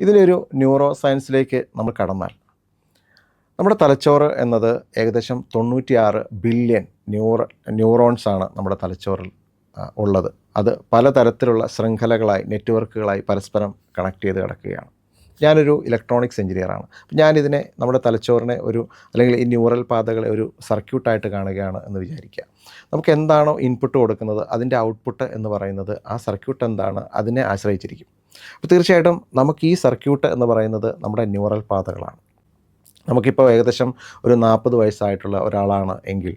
ഇതിലൊരു ന്യൂറോ സയൻസിലേക്ക് നമ്മൾ കടന്നാൽ നമ്മുടെ തലച്ചോറ് എന്നത് ഏകദേശം തൊണ്ണൂറ്റിയാറ് ബില്യൺ ന്യൂറ ന്യൂറോൺസ് ആണ് നമ്മുടെ തലച്ചോറിൽ ഉള്ളത്. അത് പലതരത്തിലുള്ള ശൃംഖലകളായി നെറ്റ്വർക്കുകളായി പരസ്പരം കണക്ട് ചെയ്ത് കിടക്കുകയാണ്. ഞാനൊരു ഇലക്ട്രോണിക്സ് എഞ്ചിനീയറാണ്. ഞാനിതിനെ നമ്മുടെ തലച്ചോറിനെ ഒരു അല്ലെങ്കിൽ ഈ ന്യൂറൽ പാതകളെ ഒരു സർക്യൂട്ടായിട്ട് കാണുകയാണ് എന്ന് വിചാരിക്കുക. നമുക്ക് എന്താണോ ഇൻപുട്ട് കൊടുക്കുന്നത് അതിന്റെ ഔട്ട്പുട്ട് എന്ന് പറയുന്നത് ആ സർക്യൂട്ട് എന്താണ് അതിനെ ആശ്രയിച്ചിരിക്കും. അപ്പോൾ തീർച്ചയായിട്ടും നമുക്ക് ഈ സർക്യൂട്ട് എന്ന് പറയുന്നത് നമ്മുടെ ന്യൂറൽ പാതകളാണ്. നമുക്കിപ്പോൾ ഏകദേശം ഒരു നാൽപ്പത് വയസ്സായിട്ടുള്ള ഒരാളാണ് എങ്കിൽ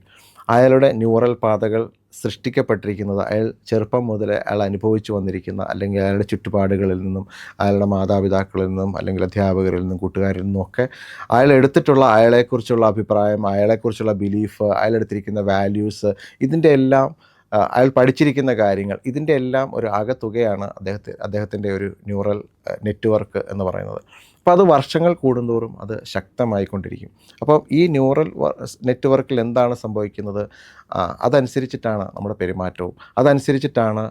അയാളുടെ ന്യൂറൽ പാതകൾ സൃഷ്ടിക്കപ്പെട്ടിരിക്കുന്നത് അയാൾ ചെറുപ്പം മുതൽ അയാൾ അനുഭവിച്ചു വന്നിരിക്കുന്ന അല്ലെങ്കിൽ അയാളുടെ ചുറ്റുപാടുകളിൽ നിന്നും അയാളുടെ മാതാപിതാക്കളിൽ നിന്നും അല്ലെങ്കിൽ അധ്യാപകരിൽ നിന്നും കൂട്ടുകാരിൽ നിന്നും ഒക്കെ അയാൾ എടുത്തിട്ടുള്ള അയാളെക്കുറിച്ചുള്ള അഭിപ്രായം അയാളെക്കുറിച്ചുള്ള ബിലീഫ് അയാളെടുത്തിരിക്കുന്ന വാല്യൂസ് ഇതിന്റെ എല്ലാം അയാൾ പഠിച്ചിരിക്കുന്ന കാര്യങ്ങൾ ഇതിന്റെ എല്ലാം ഒരു ആകത്തുകയാണ് അദ്ദേഹത്തെ അദ്ദേഹത്തിന്റെ ഒരു ന്യൂറൽ നെറ്റ്വർക്ക് എന്ന് പറയുന്നത്. അപ്പോൾ അത് വർഷങ്ങൾ കൂടുന്തോറും അത് ശക്തമായിക്കൊണ്ടിരിക്കും. അപ്പോൾ ഈ ന്യൂറൽ നെറ്റ്വർക്കിൽ എന്താണ് സംഭവിക്കുന്നത്? അതനുസരിച്ചിട്ടാണ് നമ്മുടെ പെരുമാറ്റവും അതനുസരിച്ചിട്ടാണ്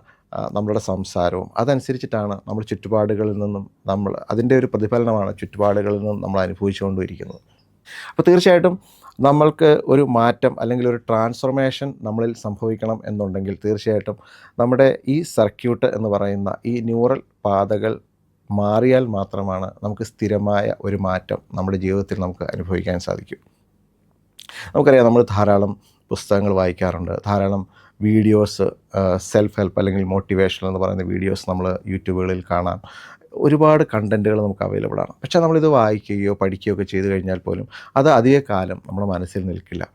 നമ്മളുടെ സംസാരവും അതനുസരിച്ചിട്ടാണ് നമ്മൾ ചുറ്റുപാടുകളിൽ നിന്നും നമ്മൾ അതിന്റെ ഒരു പ്രതിഫലനമാണ് ചുറ്റുപാടുകളിൽ നിന്നും നമ്മൾ അനുഭവിച്ചുകൊണ്ടിരിക്കുന്നത്. അപ്പോൾ തീർച്ചയായിട്ടും നമ്മൾക്ക് ഒരു മാറ്റം അല്ലെങ്കിൽ ഒരു ട്രാൻസ്ഫോർമേഷൻ നമ്മളിൽ സംഭവിക്കണം എന്നുണ്ടെങ്കിൽ തീർച്ചയായിട്ടും നമ്മുടെ ഈ സർക്യൂട്ട് എന്ന് പറയുന്ന ഈ ന്യൂറൽ പാതകൾ മാറിയാൽ മാത്രമാണ് നമുക്ക് സ്ഥിരമായ ഒരു മാറ്റം നമ്മുടെ ജീവിതത്തിൽ നമുക്ക് അനുഭവിക്കാൻ സാധിക്കും. നമുക്കറിയാം നമ്മൾ ധാരാളം പുസ്തകങ്ങൾ വായിക്കാറുണ്ട്. ധാരാളം വീഡിയോസ് സെൽഫ് ഹെൽപ്പ് അല്ലെങ്കിൽ മോട്ടിവേഷൻ എന്ന് പറയുന്ന വീഡിയോസ് നമ്മൾ യൂട്യൂബുകളിൽ കാണാം. ഒരുപാട് കണ്ടന്റുകൾ നമുക്ക് അവൈലബിൾ ആണ്. പക്ഷേ നമ്മളിത് വായിക്കുകയോ പഠിക്കുകയോ ഒക്കെ ചെയ്തു കഴിഞ്ഞാൽ പോലും അത് അധിക കാലം നമ്മുടെ മനസ്സിൽ നിൽക്കില്ല.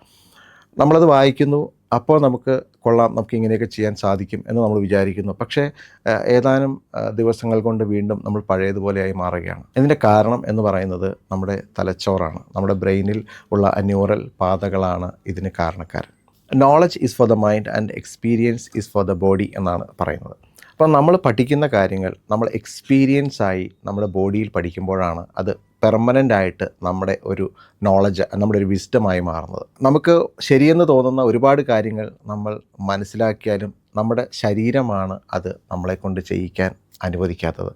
നമ്മളത് വായിക്കുന്നു അപ്പോൾ നമുക്ക് കൊള്ളാം നമുക്ക് ഇങ്ങനെയൊക്കെ ചെയ്യാൻ സാധിക്കും എന്ന് നമ്മൾ വിചാരിക്കുന്നു. പക്ഷേ ഏതാനും ദിവസങ്ങൾ കൊണ്ട് വീണ്ടും നമ്മൾ പഴയതുപോലെയായി മാറുകയാണ്. ഇതിന്റെ കാരണം എന്ന് പറയുന്നത് നമ്മുടെ തലച്ചോറാണ്. നമ്മുടെ ബ്രെയിനിൽ ഉള്ള ന്യൂറൽ പാതകളാണ് ഇതിന് കാരണക്കാരൻ knowledge is for the mind and experience is for the body എന്നാണ് പറയുന്നത്. അപ്പം നമ്മൾ പഠിക്കുന്ന കാര്യങ്ങൾ നമ്മൾ എക്സ്പീരിയൻസ് ആയി നമ്മുടെ ബോഡിയിൽ പഠിക്കുമ്പോഴാണ് അത് പെർമനന്റ് ആയിട്ട് നമ്മുടെ ഒരു നോളജ് നമ്മുടെ ഒരു വിസ്ഡമായി മാറുന്നത്. നമുക്ക് ശരിയെന്ന് തോന്നുന്ന ഒരുപാട് കാര്യങ്ങൾ നമ്മൾ മനസ്സിലാക്കിയാലും നമ്മുടെ ശരീരമാണ് അത് നമ്മളെ കൊണ്ട് ചെയ്യിക്കാൻ അനുവദിക്കാത്തത്.